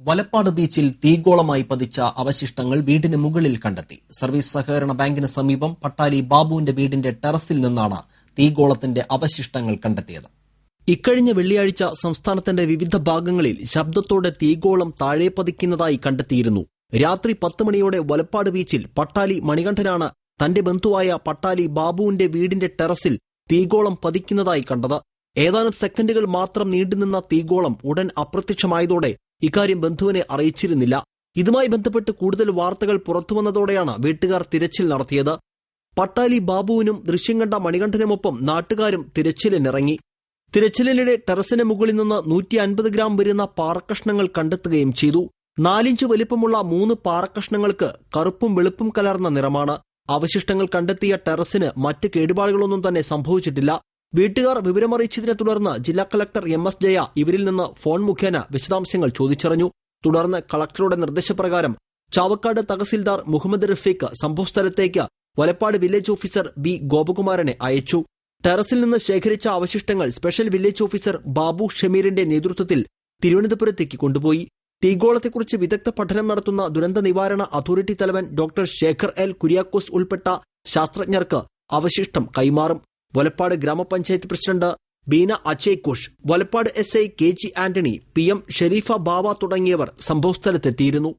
വലപ്പാട് ബീച്ചിൽ തീഗോളമായി പതിച്ച അവശിഷ്ടങ്ങൾ വീടിന് മുകളിൽ കണ്ടെത്തി. സർവീസ് സഹകരണ ബാങ്കിന് സമീപം പട്ടാലി ബാബുവിന്റെ വീടിന്റെ ടെറസിൽ നിന്നാണ് തീഗോളത്തിന്റെ അവശിഷ്ടങ്ങൾ കണ്ടെത്തിയത്. ഇക്കഴിഞ്ഞ വെള്ളിയാഴ്ച സംസ്ഥാനത്തിന്റെ വിവിധ ഭാഗങ്ങളിൽ ശബ്ദത്തോടെ തീഗോളം താഴെ പതിക്കുന്നതായി കണ്ടെത്തിയിരുന്നു. രാത്രി പത്ത് മണിയോടെ വലപ്പാട് ബീച്ചിൽ പട്ടാലി മണികണ്ഠനാണ് തന്റെ ബന്ധുവായ പട്ടാലി ബാബുവിന്റെ വീടിന്റെ ടെറസിൽ തീഗോളം പതിക്കുന്നതായി കണ്ടത്. ഏതാനും സെക്കൻഡുകൾ മാത്രം നീണ്ടുനിന്ന തീഗോളം ഉടൻ അപ്രത്യക്ഷമായതോടെ ഇക്കാര്യം ബന്ധുവിനെ അറിയിച്ചിരുന്നില്ല. ഇതുമായി ബന്ധപ്പെട്ട് കൂടുതൽ വാർത്തകൾ പുറത്തുവന്നതോടെയാണ് വീട്ടുകാർ തിരച്ചിൽ നടത്തിയത്. പട്ടാലി ബാബുവിനും ദൃശ്യം കണ്ട മണികണ്ഠനുമൊപ്പം നാട്ടുകാരും തിരച്ചിലിനിറങ്ങി. തിരച്ചിലിനിടെ ടെറസിന് മുകളിൽ നിന്ന് നൂറ്റി അൻപത് ഗ്രാം വരുന്ന പാറക്കഷ്ണങ്ങൾ കണ്ടെത്തുകയും ചെയ്തു. നാലിഞ്ച് വലിപ്പമുള്ള മൂന്ന് പാറക്കഷ്ണങ്ങൾക്ക് കറുപ്പും വെളുപ്പും കലർന്ന നിറമാണ്. അവശിഷ്ടങ്ങൾ കണ്ടെത്തിയ ടെറസിന് മറ്റ് കേടുപാടുകളൊന്നും തന്നെ സംഭവിച്ചിട്ടില്ല. വീട്ടുകാർ വിവരമറിയിച്ചതിനെ തുടർന്ന് ജില്ലാ കളക്ടർ എം എസ് ജയ ഇവരിൽ നിന്ന് ഫോൺ മുഖേന വിശദാംശങ്ങൾ ചോദിച്ചറിഞ്ഞു. തുടർന്ന് കളക്ടറുടെ നിർദ്ദേശപ്രകാരം ചാവക്കാട് തഹസിൽദാർ മുഹമ്മദ് റഫീഖ് സംഭവസ്ഥലത്തേക്ക് വലപ്പാട് വില്ലേജ് ഓഫീസർ ബി ഗോപകുമാരനെ അയച്ചു. ടെറസിൽ നിന്ന് ശേഖരിച്ച അവശിഷ്ടങ്ങൾ സ്പെഷ്യൽ വില്ലേജ് ഓഫീസർ ബാബു ഷമീറിന്റെ നേതൃത്വത്തിൽ തിരുവനന്തപുരത്തേക്ക് കൊണ്ടുപോയി. തീഗോളത്തെക്കുറിച്ച് വിദഗ്ധ പഠനം നടത്തുന്ന ദുരന്ത നിവാരണ അതോറിറ്റി തലവൻ ഡോക്ടർ ശേഖർ എൽ കുര്യാക്കോസ് ഉൾപ്പെട്ട ശാസ്ത്രജ്ഞർക്ക് അവശിഷ്ടം കൈമാറും. വലപ്പാട് ഗ്രാമപഞ്ചായത്ത് president Beena അച്ചേക്കുഷ് Valappad S I K G Antony P M Sharifa Bava തുടങ്ങിയവർ സംഭവസ്ഥലത്തെത്തിയിരുന്നു.